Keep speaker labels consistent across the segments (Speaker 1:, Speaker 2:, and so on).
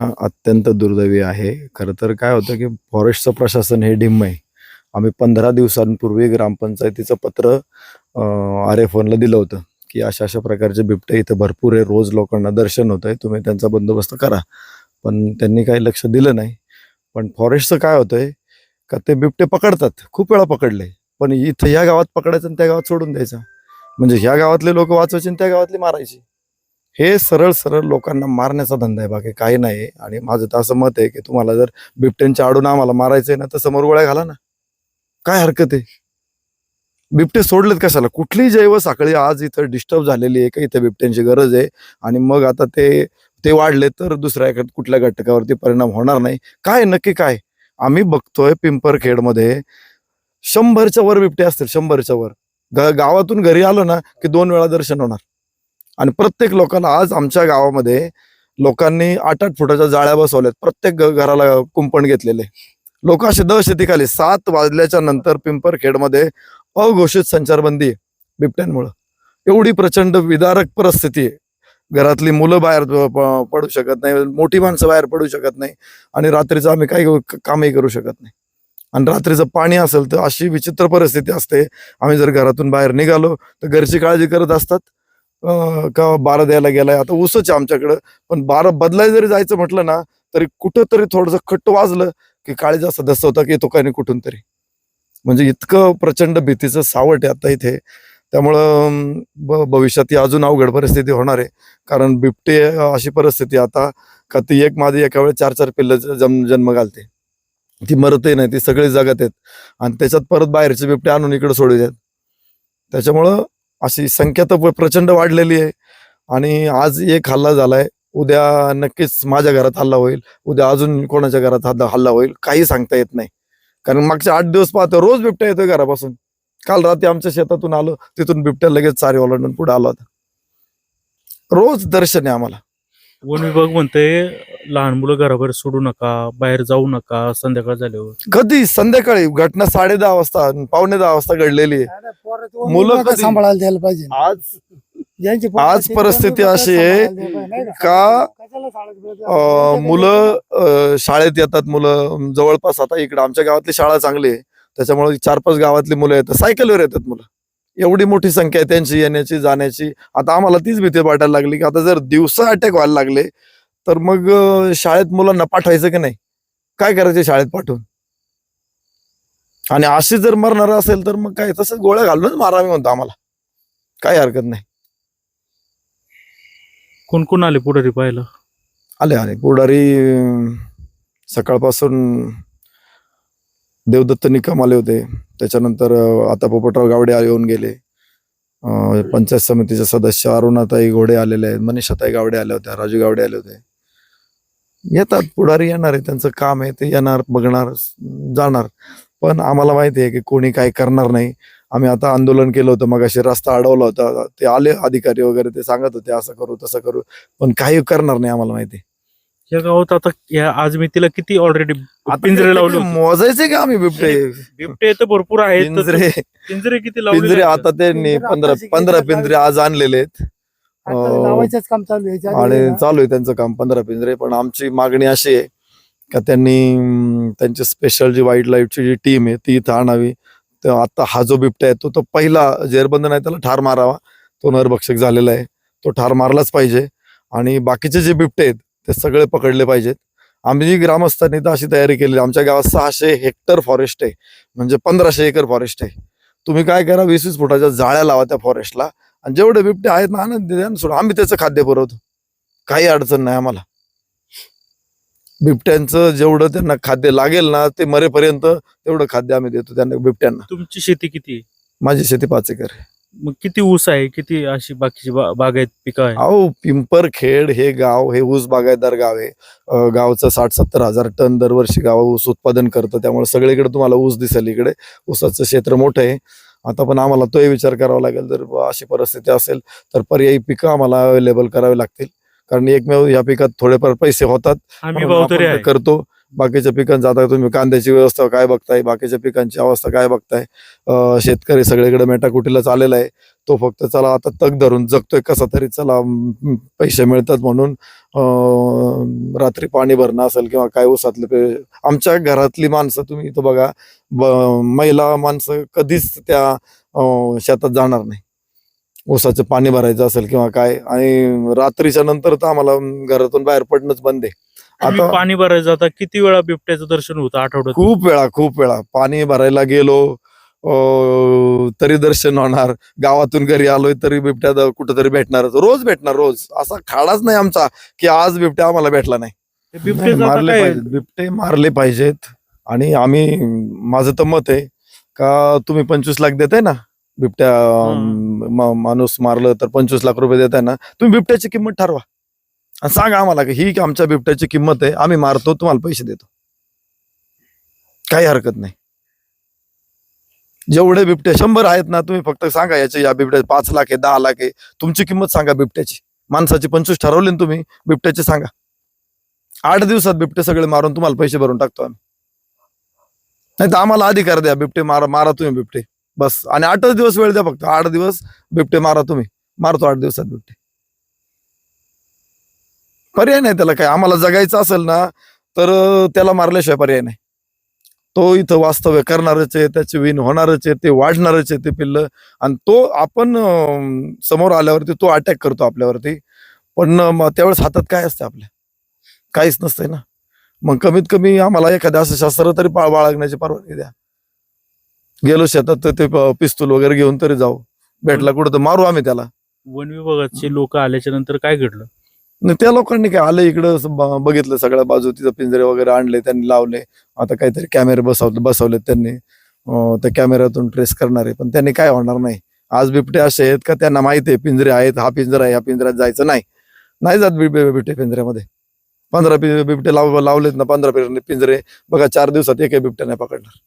Speaker 1: हा, अत्यंत दुर्दैवी आहे. खरं तर काय होतं की फॉरेस्टचं प्रशासन हे डिम्म आहे. आम्ही पंधरा दिवसांपूर्वी ग्रामपंचायतीचं पत्र आर एफ वनला दिलं होतं की अशा अशा प्रकारचे बिबटे इथं भरपूर आहे. रोज लोकांना दर्शन होत आहे तुम्ही त्यांचा बंदोबस्त करा. पण त्यांनी काही लक्ष दिलं नाही. पण फॉरेस्टचं काय होतंय का ते बिबटे पकडतात. खूप वेळा पकडले. पण इथं ह्या गावात पकडायचं आणि त्या गावात सोडून द्यायचं. म्हणजे ह्या गावातले लोक वाचवायचे आणि त्या गावातली मारायची. हे सरळ सरळ लोकांना मारण्याचा धंदा आहे. बाकी काही नाही. आणि माझं तर असं मत आहे की तुम्हाला जर बिबट्यांच्या आडून आम्हाला मारायचंय ना तर समोर गोळ्या घाला ना. काय हरकत आहे? बिबटे सोडलेत कशाला? कुठलीही जैव साखळी आज इथं डिस्टर्ब झालेली आहे का? इथं बिबट्यांची गरज आहे. आणि मग आता ते ते वाढले तर दुसऱ्या कुठल्या घटकावरती परिणाम होणार नाही. काय नक्की काय? आम्ही बघतोय पिंपरखेडमध्ये शंभरच्या वर बिबटे असतील शंभरच्या वर. गावातून घरी आलो ना की दोन वेळा दर्शन होणार. आणि प्रत्येक लोकांना आज आमच्या गावामध्ये लोकांनी आठ आठ फुटाच्या जाळ्या बसवल्यात. प्रत्येक घराला कुंपण घेतलेले. लोक असे दहशतीखाली सात वाजल्याच्या नंतर पिंपरखेडमध्ये अघोषित संचारबंदी आहे बिबट्यांमुळं. एवढी प्रचंड विदारक परिस्थिती आहे. घरातली मुलं बाहेर पडू शकत नाही मोठी माणसं बाहेर पडू शकत नाही आणि रात्रीचं आम्ही काही कामही करू शकत नाही. आणि रात्रीचं पाणी असेल तर अशी विचित्र परिस्थिती असते. आम्ही जर घरातून बाहेर निघालो तर घरची काळजी करत असतात. का बारा द्यायला गेलाय? आता ऊसच आहे आमच्याकडं. पण बारा बदलाय जरी जायचं म्हटलं ना तरी कुठं तरी थोडंसं खट्ट वाजलं की काळीचा सदस्य होता की येतो काय नाही कुठून तरी. म्हणजे इतकं प्रचंड भीतीचं सावट आहे आता इथे. त्यामुळं भविष्यात ही अजून अवघड परिस्थिती होणार आहे. कारण बिबटे अशी परिस्थिती आता का ती एक माझी एका वेळेस चार चार पिल्ल जन्म जन्म घालते. ती मरतही नाही ती सगळी जगत आहेत. आणि त्याच्यात परत बाहेरचे बिबटे आणून इकडे सोडू देत त्याच्यामुळं अशी संख्या तर प्रचंड वाढलेली आहे. आणि आज एक हल्ला झालाय. उद्या नक्कीच माझ्या घरात हल्ला होईल. उद्या अजून कोणाच्या घरात हल्ला हल्ला होईल काही सांगता येत नाही. कारण मागच्या आठ दिवस पाहतो रोज बिबट्या येतोय घरापासून. काल रात्री आमच्या शेतातून आलो तिथून बिबट्या लगेच चारी ओलांडून पुढे आला होता. रोज दर्शन आहे आम्हाला.
Speaker 2: वन विभाग म्हणते लहान मुलं घराबाहेर सोडू नका बाहेर जाऊ नका संध्याकाळ झाल्यावर.
Speaker 1: कधी? संध्याकाळी. घटना साडे दहा वाजता पावणे दहा वाजता घडलेली आहे. मुलं कधी-
Speaker 3: सांभाळायला द्यायला पाहिजे
Speaker 1: आज
Speaker 3: ज्यांची
Speaker 1: आज परिस्थिती अशी आहे का, अं, मुलं अं, शाळेत येतात मुलं. जवळपास आता इकडे आमच्या गावातली शाळा चांगली आहे. त्याच्यामुळे चार पाच गावातली मुलं येतात सायकलवर येतात मुलं. एवढी मोठी संख्या आहे त्यांची येण्याची जाण्याची. आता आम्हाला तीच भीती वाटायला लागली की आता जर दिवसा अटॅक व्हायला लागले तर मग शाळेत मुलांना पाठवायचं की नाही? काय करायचे शाळेत पाठवून? आणि अशी जर मरणार असेल तर मग काय? तसंच गोळ्या घालूनच मारावी म्हणतो आम्हाला. काही हरकत नाही.
Speaker 2: कोण कोण आले पुढारी पाहायला?
Speaker 1: आले आले. पुढारी सकाळपासून देवदत्त निकम आले होते. त्याच्यानंतर आता पोपटराव गावडे येऊन गेले. पंचायत समितीचे सदस्य अरुणाताई घोडे आलेले आहेत मनीषाताई गावडे आल्या होत्या राजू गावडे आले होते. येतात पुढारी येणार आहे त्यांचं काम आहे ते येणार बघणार जाणार. पण आम्हाला माहिती आहे की कोणी काय करणार नाही. आम्ही आता आंदोलन केलं होतं मग असे रस्ता अडवला होता ते आले अधिकारी वगैरे ते सांगत होते असं करू तसं करू पण काही करणार नाही आम्हाला माहिती.
Speaker 2: या गावात आता या आज मी तिला किती ऑलरेडी पिंजरे लावले होते.
Speaker 1: मोजायचे का आम्ही बिबटे?
Speaker 2: बिबटे तर भरपूर आहेत तर
Speaker 1: पिंजरे.
Speaker 2: पिंजरे किती लावले
Speaker 1: पिंजरे आता त्यांनी
Speaker 3: पिंजरे
Speaker 1: पंधरा पंधरा पिंजरे आज आणलेले आहेत. अं,
Speaker 3: लावायचंच काम चालू आहे याच्या आधी
Speaker 1: आणि चालू आहे त्यांचं काम पंधरा पिंजरे. पण आमची मागणी अशी आहे का त्यांनी अं, त्यांची स्पेशल जी वाईल्ड लाईफची जी टीम आहे ती इथं आणावी. तर आता हा जो बिबटा आहे तो तो पहिला जेरबंद नाही त्याला ठार मारावा. तो नरभक्षक झालेला आहे. तो ठार मारलाच पाहिजे. आणि बाकीचे जे बिबटे आहेत ते सगळे पकडले पाहिजेत. आम्ही ग्रामस्थांनी तर अशी तयारी केली आमच्या गावात सहाशे हेक्टर फॉरेस्ट आहे. म्हणजे पंधराशे एकर फॉरेस्ट आहे. तुम्ही काय करा वीस वीस फुटाच्या जाळ्या लावा त्या फॉरेस्टला आणि जेवढे बिबटे आहेत ना आनंद द्या ना सोडा. आम्ही त्याचं खाद्य पुरवतो. काही अडचण नाही आम्हाला. बिबट्यांचं जेवढं त्यांना खाद्य लागेल ना ते मरेपर्यंत तेवढं खाद्य आम्ही देतो त्यांना बिबट्यांना.
Speaker 2: तुमची शेती किती?
Speaker 1: माझी शेती पाच एकर आहे.
Speaker 2: मग किती ऊस आहे? किती अशी बाकीची बा- बागायत पिकं आहे
Speaker 1: अहो पिंपरखेड हे गाव हे ऊस बागायतदार गाव आहे. अं, गावचं साठ सत्तर हजार टन दरवर्षी गाव ऊस उत्पादन करतं. त्यामुळे सगळीकडे तुम्हाला ऊस दिसेल इकडे. ऊसाचं क्षेत्र मोठं आहे. आता पण आम्हाला तोही विचार करावा लागेल. जर बुवा अशी परिस्थिती असेल तर पर्यायी पिकं आम्हाला अवेलेबल करावी लागतील. कारण एकमेव या पिकात थोडेफार पैसे होतात.
Speaker 2: आम्ही
Speaker 1: म्हणून
Speaker 2: भाऊ तरी
Speaker 1: आपण
Speaker 2: आहे.
Speaker 1: ते करतो. बाकीच्या पिकांचा आता तुम्ही कांद्याची व्यवस्था काय बघताय? बाकीच्या पिकांची अवस्था काय बघताय? शेतकरी सगळीकडे मेटाकुटीला चाललेला आहे. तो फक्त चला आता तग धरून जगतोय. कसा तरी चला पैसे मिळतात म्हणून रात्री पाणी भरणं असेल किंवा काय उसातलं आमच्या घरातली माणसं तुम्ही इथं बघा महिला माणसं कधीच त्या शेतात जाणार नाही. ऊसाचं पाणी भरायचं असेल किंवा काय आणि रात्रीच्या नंतर तर आम्हाला घरातून बाहेर पडणंच बंद आहे. आता
Speaker 2: पाणी भरायचं जाता किती वेळा बिबट्याचं दर्शन होतं आठवड्यात
Speaker 1: खूप वेळा खूप वेळा. पाणी भरायला गेलो तरी दर्शन होणार. गावातून घरी आलोय तरी बिबट्या कुठंतरी भेटणारच. रोज भेटणार रोज. असा खाडाच नाही आमचा की आज बिबट्या आम्हाला भेटला नाही.
Speaker 2: आता
Speaker 1: मारले पाहिजेत. बिबटे मारले पाहिजेत. आणि आम्ही माझं तर मत आहे का तुम्ही पंचवीस लाख देताय ना बिबट्या माणूस मारलं तर पंचवीस लाख रुपये देताय ना तुम्ही बिबट्याची किंमत ठरवा. आणि सांगा आम्हाला की ही आमच्या बिबट्याची किंमत आहे आम्ही मारतो तुम्हाला पैसे देतो. काही हरकत नाही. जेवढे बिबटे शंभर आहेत ना तुम्ही फक्त सांगा याचे या बिबट्या पाच लाख आहे दहा लाख आहे तुमची किंमत सांगा बिबट्याची. माणसाची पंचवीस ठरवली ना तुम्ही बिबट्याची सांगा. आठ दिवसात बिबटे सगळे मारून तुम्हाला पैसे भरून टाकतो आम्ही. नाही तर आम्हाला अधिकार द्या बिबटे मारा मारा तुम्ही बिबटे. बस. आणि आठच दिवस वेळ द्या फक्त आठ दिवस बिबटे मारा तुम्ही. मारतो आठ दिवसात बिबटे. पर्याय नाही त्याला काय. आम्हाला जगायचं असेल ना तर त्याला मारल्याशिवाय पर्याय नाही. तो इथं वास्तव्य करणारच आहे त्याचे विण होणारच आहे ते वाढणारच आहे ते पिल्लं. आणि तो आपण समोर आल्यावरती तो अटॅक करतो आपल्यावरती. पण त्यावेळेस हातात काय असते आपल्या? काहीच नसतंय ना. मग कमीत कमी आम्हाला एखाद्या असं शास्त्र तरी पाळ बाळगण्याची परवानगी द्या. गेलो शेतात तर ते पिस्तूल वगैरे घेऊन तरी जाऊ. भेटला कुठं तर मारू आम्ही त्याला.
Speaker 2: वन विभागाचे लोक आल्याच्यानंतर काय घडलं?
Speaker 1: त्या लोकांनी काय आलं इकडं ब- बघितलं सगळ्या बाजू तिथं पिंजरे वगैरे आणले त्यांनी लावले. आता काहीतरी कॅमेरे बसवले बसवलेत त्यांनी. अं, त्या कॅमेऱ्यातून ट्रेस करणारे पण त्यांनी काय होणार नाही. आज बिबटे असे आहेत का त्यांना माहिती आहे पिंजरे आहेत हा पिंजरा आहे या पिंजऱ्यात जायचं नाही. नाही जात बिबटे बिबटे पिंजऱ्यामध्ये. पंधरा पि- बिबटे लाव लावलेत ना पंधरा पिंजरे पिंजरे. बघा चार दिवसात एकही बिबट्या नाही पकडणार.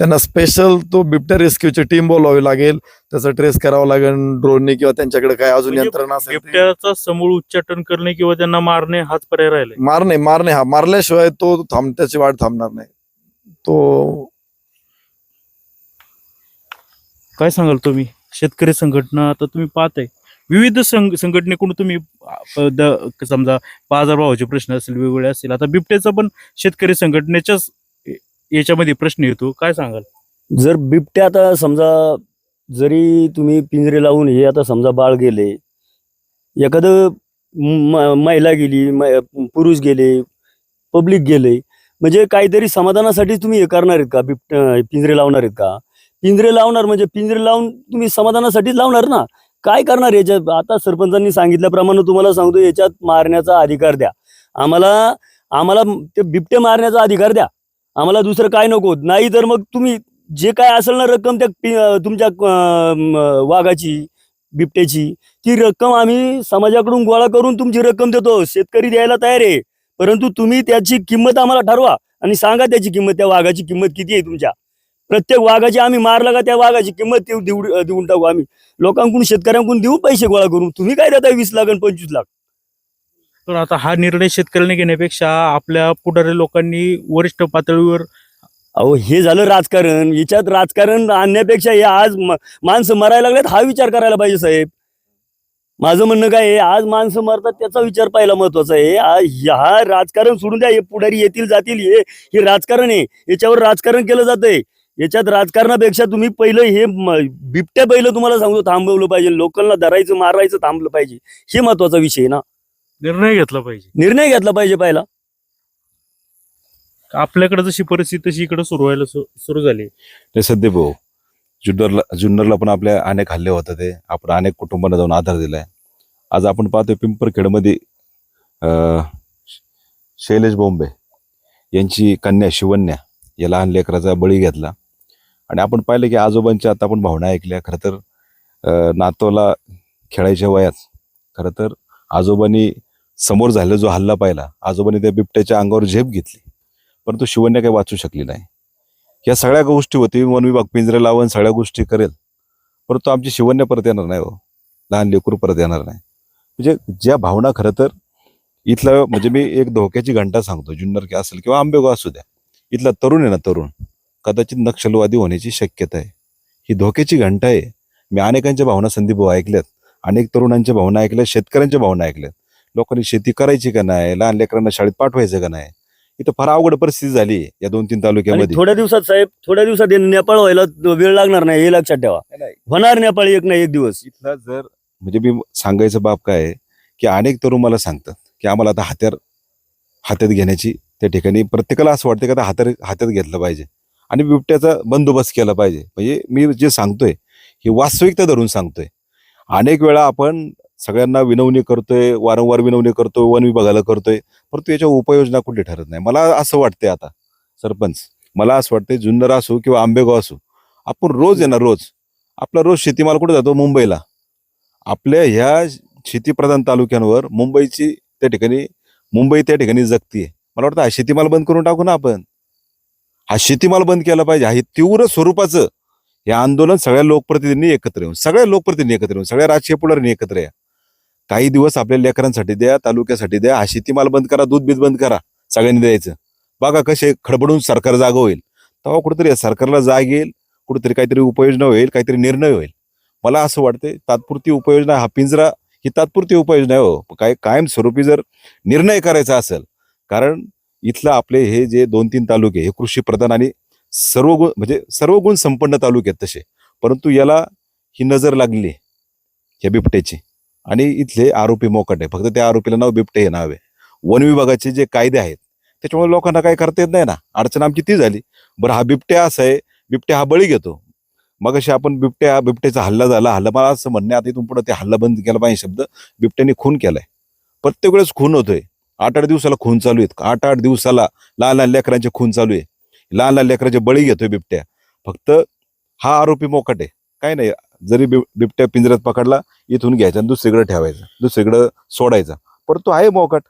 Speaker 1: त्यांना स्पेशल तो बिबट्या रेस्क्यूची टीम बोलावी लागेल. त्याचं ट्रेस करावं लागेल ड्रोननी किंवा त्यांच्याकडे काय अजून
Speaker 2: म्हणजे
Speaker 1: यंत्रणा असेल ती-
Speaker 2: बिबट्याचा समूळ उच्चाटन करणे किंवा त्यांना मारणे हाच पर्याय राहिलाय.
Speaker 1: मारणे मारणे हा. मारल्याशिवाय तो थांब त्याची वाढ थांबणार नाही. तो
Speaker 2: काय सांगाल तुम्ही? शेतकरी संघटना आता तुम्ही पाहताय. विविध संघ संघटनेकडून तुम्ही अ, द- समजा बाजारभावाचे प्रश्न असतील वेगवेगळे असतील आता बिबट्याचा पण शेतकरी संघटनेच्याच याच्यामध्ये प्रश्न येतो. काय सांगाल?
Speaker 4: जर बिबट्या आता समजा जरी तुम्ही पिंजरे लावून हे आता समजा बाळ गेले एखादं महिला गेली पुरुष गेले पब्लिक गेले म्हणजे काहीतरी समाधानासाठी तुम्ही हे करणार आहेत का? बिबट पिंजरे लावणार आहेत का? पिंजरे लावणार म्हणजे पिंजरे लावून तुम्ही समाधानासाठीच लावणार ना? काय करणार याच्यात? आता सरपंचांनी सांगितल्याप्रमाणे तुम्हाला सांगतो याच्यात मारण्याचा अधिकार द्या. आम्हाला आम्हाला ते बिबटे मारण्याचा अधिकार द्या. आम्हाला दुसरं काय नको. नाही तर मग तुम्ही जे काय असेल ना रक्कम त्या तुमच्या वाघाची बिबट्याची ती रक्कम आम्ही समाजाकडून गोळा करून तुमची रक्कम देतो. शेतकरी द्यायला तयार आहे. परंतु तुम्ही त्याची किंमत आम्हाला ठरवा आणि सांगा त्याची किंमत. त्या वाघाची किंमत किती आहे तुमच्या? प्रत्येक वाघाची आम्ही मारला का त्या वाघाची किंमत देऊ देऊ- देऊन टाकू आम्ही. लोकांकडून शेतकऱ्यांकडून देऊ पैसे गोळा करून. तुम्ही काय देताय वीस लाख आणि पंचवीस लाख?
Speaker 2: पण आता हा निर्णय शेतकऱ्यांनी घेण्यापेक्षा आपल्या पुढारी लोकांनी वरिष्ठ पातळीवर
Speaker 4: अहो हे झालं राजकारण. याच्यात राजकारण आणण्यापेक्षा हे आज म- माणसं मरायला लागलेत हा विचार करायला पाहिजे साहेब. माझं म्हणणं काय आहे आज माणसं मरतात त्याचा विचार पाहिला महत्त्वाचा आहे. आ- हा राजकारण सोडून द्या हे पुढारी येतील जातील हे हे राजकारण आहे. याच्यावर राजकारण केलं जातंय. याच्यात राजकारणापेक्षा तुम्ही पहिलं हे म- बिबट्या पहिलं तुम्हाला सांगतो थांबवलं पाहिजे. लोकांना धरायचं मारायचं थांबलं पाहिजे. हे महत्त्वाचा विषय आहे ना.
Speaker 2: निर्णय घेतला पाहिजे.
Speaker 4: निर्णय घेतला पाहिजे पहिला.
Speaker 2: आपल्याकडे जशी परिस्थिती तशी इकडे सुरू व्हायला सुरू झाली.
Speaker 5: ते सध्या भाऊ जुन्नरला जुन्नरला पण आपल्या अनेक हल्ले होतात ते. आपण अनेक कुटुंबांना जाऊन आधार दिलाय. आज आपण पाहतोय पिंपरखेडमध्ये अं, शैलेश बोंबे यांची कन्या शिवन्या या लहान लेकराचा बळी घेतला. आणि आपण पाहिलं की आजोबांच्या आता आपण भावना ऐकल्या. खरं तर अं, नातवाला खेळायच्या वयात खरं तर आजोबांनी समोर झालेला जो हल्ला पाहिला आजोबांनी त्या बिबट्याच्या अंगावर झेप घेतली. परंतु शिवन्या काही वाचू शकली नाही. या सगळ्या गोष्टी होती वन विभाग पिंजरे लावून सगळ्या गोष्टी करेल. परंतु आमची शिवण्य परत येणार नाही हो. लहान लेकरू परत येणार नाही. म्हणजे ज्या भावना खरं तर इथलं म्हणजे मी एक धोक्याची घंटा सांगतो जुन्नर की असेल किंवा आंबेगाव असू द्या. इथला तरुण आहे ना तरुण कदाचित नक्षलवादी होण्याची शक्यता आहे. ही धोक्याची घंटा आहे. मी अनेकांच्या भावना संदीप भाऊ ऐकल्यात अनेक तरुणांच्या भावना ऐकल्या शेतकऱ्यांच्या भावना ऐकल्यात. लोकांनी शेती करायची का नाही? लहान लेकरांना शाळेत पाठवायचं का नाही? इथं फार अवघड परिस्थिती झाली या दोन तीन तालुक्यामध्ये.
Speaker 4: थोड्या दिवसात साहेब थोड्या दिवसात नेपाळ व्हायला वेळ लागणार नाही हे लक्षात ठेवा.
Speaker 5: नाही,
Speaker 4: होणार नेपाळ एक ना एक दिवस.
Speaker 5: इथला जर म्हणजे मी सांगायचं बाब काय की अनेक तरुण मला सांगतात की आम्हाला आता हात्यार हातात घेण्याची त्या ठिकाणी प्रत्येकाला असं वाटतं की आता हातार हातात घेतलं पाहिजे. आणि बिबट्याचा बंदोबस्त केला पाहिजे. म्हणजे मी जे सांगतोय ही वास्तविकता धरून सांगतोय. अनेक वेळा आपण सगळ्यांना विनवणी करतोय वारंवार विनवणी करतोय वन विभागाला करतोय. परंतु याच्या उपाययोजना कुठली ठरत नाही. मला असं वाटतंय आता सरपंच मला असं वाटतंय जुन्नर असो किंवा आंबेगाव असो आपण रोज येणार रोज आपला रोज शेतीमाल कुठे जातो? मुंबईला. आपल्या ह्या शेतीप्रधान तालुक्यांवर मुंबईची त्या ठिकाणी मुंबई त्या ठिकाणी जगतीये. मला वाटतं हा शेतीमाल बंद करून टाकू ना आपण. हा शेतीमाल बंद केला पाहिजे. हे तीव्र स्वरूपाचं हे आंदोलन सगळ्या लोकप्रतिनिधींनी एकत्र येऊन सगळ्या लोकप्रतिनिधी एकत्र येऊन सगळ्या राजकीय पुढाऱ्यांनी एकत्र या. काही दिवस आपल्या लेकरांसाठी द्या तालुक्यासाठी द्या. हा शेतीमाल बंद करा दूध बीज बंद करा सगळ्यांनी द्यायचं. बघा कसे खडबडून सरकार जागा होईल. तेव्हा कुठेतरी सरकारला जाग येईल कुठेतरी काहीतरी उपाययोजना होईल काहीतरी निर्णय होईल. मला असं वाटतंय तात्पुरती उपाययोजना हा पिंजरा ही तात्पुरती उपाययोजना आहे हो. काय कायमस्वरूपी जर निर्णय करायचा असेल कारण इथलं आपले हे जे दोन तीन तालुके हे कृषी प्रधान आणि सर्व गुण म्हणजे सर्व गुण संपन्न तालुके आहेत तसे. परंतु याला ही नजर लागली आहे, या बिबट्याची. आणि इथले आरोपी मोकट आहे. फक्त त्या आरोपीला नाव बिबटे हे नाव आहे. वन विभागाचे जे कायदे आहेत त्याच्यामुळे लोकांना काही करता येत नाही ना. अडचण आमची ती झाली. बरं हा बिबट्या असा आहे बिबट्या हा बळी घेतो. मग अशी आपण बिबट्या बिबट्याचा हल्ला झाला. हल्ला मला असं म्हणणे आता इथून पुढे ते हल्ला बंद केला पाहिजे शब्द बिबट्याने खून केलाय. प्रत्येक वेळेस खून होतोय. आठ आठ दिवसाला खून चालू आहेत. आठ आठ दिवसाला लहान लहान लेकरांचे खून चालू आहे. लहान लहान लेकरांचे बळी घेतोय बिबट्या. फक्त हा आरोपी मोकट आहे. काय नाही. जरी बिब- बिबट्या पिंजऱ्यात पकडला इथून घ्यायचा आणि दुसरीकडे ठेवायचा दुसरीकडं सोडायचा. परंतु आहे मोकट.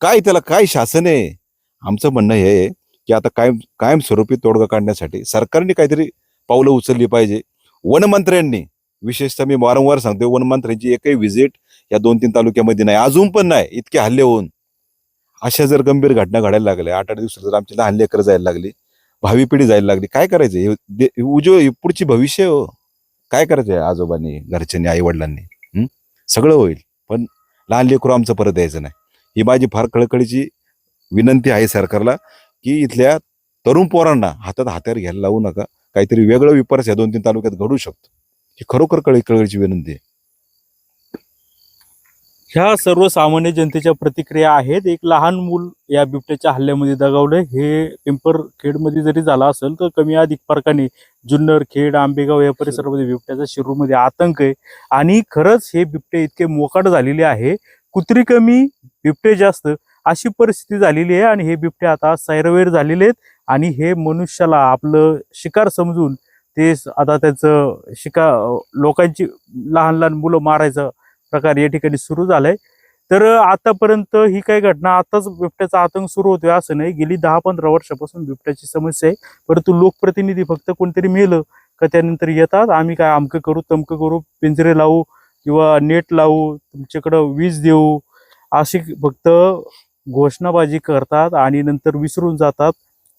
Speaker 5: काय त्याला काय शासन आहे? आमचं म्हणणं हे आहे की आता कायम कायमस्वरूपी तोडगा काढण्यासाठी सरकारने काहीतरी पावलं उचलली पाहिजे. वनमंत्र्यांनी विशेषतः मी वारंवार सांगतो वनमंत्र्यांची एकही व्हिजिट या दोन तीन तालुक्यामध्ये नाही. अजून पण नाही. इतके हल्ले होऊन. अशा जर गंभीर घटना घडायला लागल्या आठ आठ दिवसात जर आमची लहान जायला लागली भावी पिढी जायला लागली काय करायचं? हे दे- उजव पुढची भविष्य हो. काय करायचं आहे आजोबांनी घरच्यांनी आई वडिलांनी सगळं होईल. पण लहान लेकरू आमचं परत यायचं नाही. ही माझी फार कळकळीची विनंती आहे सरकारला की इथल्या तरुण पोरांना हातात हात्यार घ्यायला लावू नका. काहीतरी वेगळं विपर्स या दोन तीन तालुक्यात घडू शकतो. ही खरोखर कळी कळकळीची विनंती आहे.
Speaker 2: ह्या सर्वसामान्य जनतेच्या प्रतिक्रिया आहेत. एक लहान मूल या बिबट्याच्या हल्ल्यामध्ये दगावलं हे पिंपरखेडमध्ये जरी झाला असेल तर कमी अधिक फरकाने जुन्नर खेड आंबेगाव या परिसरामध्ये बिबट्याचा शिरूरमध्ये आतंक आहे. आणि खरंच हे बिबटे इतके मोकाट झालेले आहे. कुत्री कमी बिबटे जास्त अशी परिस्थिती झालेली आहे आणि हे बिबटे आता सैरवेर झालेले आहेत. आणि हे मनुष्याला आपलं शिकार समजून ते आता त्याचं शिकार लोकांची लहान लहान मुलं मारायचं प्रकार या ठिकाणी सुरू झालाय. तर आतापर्यंत ही काही घटना आताच बिबट्याचा आतंक सुरू होतोय असं नाही. गेली दहा पंधरा वर्षापासून बिबट्याची समस्या आहे. परंतु लोकप्रतिनिधी फक्त कोणतरी मेलं का त्यानंतर येतात. आम्ही काय अमकं करू तमकं करू पिंजरे लावू किंवा नेट लावू तुमच्याकडं वीज देऊ अशी फक्त घोषणाबाजी करतात आणि नंतर विसरून जातात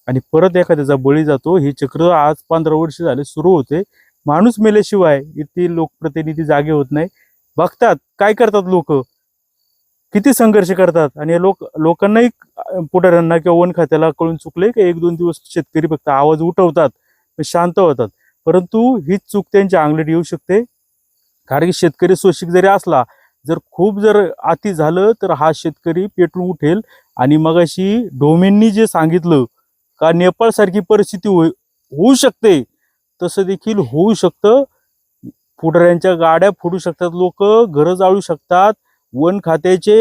Speaker 2: आणि परत एखाद्याचा बळी जातो. हे चक्र आज पंधरा वर्ष झाले सुरू होते. माणूस मेल्याशिवाय इथे लोकप्रतिनिधी जागे होत नाही. बघतात काय करतात लोक? किती संघर्ष करतात? आणि लोक लोकांनाही पुढाऱ्यांना किंवा वन खात्याला कळून चुकले की? एक दोन दिवस शेतकरी फक्त आवाज उठवतात शांत होतात. परंतु हीच चूक त्यांच्या अंगलीत येऊ शकते. कारण की शेतकरी सोशिक जरी असला जर खूप जर अति झालं तर हा शेतकरी पेटून उठेल. आणि मग अशी डोमेननी जे सांगितलं का नेपाळसारखी परिस्थिती होई- होऊ शकते तसं देखील होऊ शकतं. फुटऱ्यांच्या गाड्या फोडू शकतात लोक घरं जाळू शकतात वन खात्याचे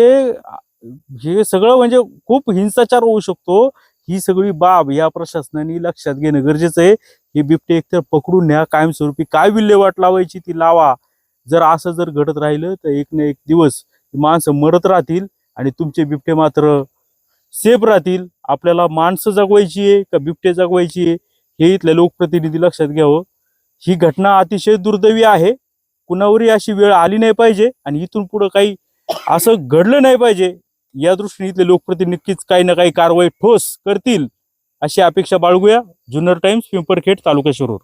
Speaker 2: हे सगळं म्हणजे खूप हिंसाचार होऊ शकतो. ही सगळी बाब या प्रशासनाने लक्षात घेणं गरजेचं आहे. हे बिबटे एकतर पकडून न्या कायमस्वरूपी काय विल्हेवाट लावायची ती लावा. जर असं जर घडत राहिलं तर एक ना एक दिवस माणसं मरत राहतील आणि तुमचे बिबटे मात्र सेफ राहतील. आपल्याला माणसं जगवायची आहे का बिबटे जगवायची आहे हे इथल्या लोकप्रतिनिधी लक्षात घ्यावं. ही घटना अतिशय दुर्दैवी आहे. कुणावरही अशी वेळ आली नाही पाहिजे आणि इथून पुढं काही असं घडलं नाही पाहिजे. या दृष्टीने इथले लोकप्रतिनिधी नक्कीच काही ना काही कारवाई ठोस करतील अशी अपेक्षा बाळगूया. जुन्नर टाइम्स पिंपरखेड तालुका शिरूर.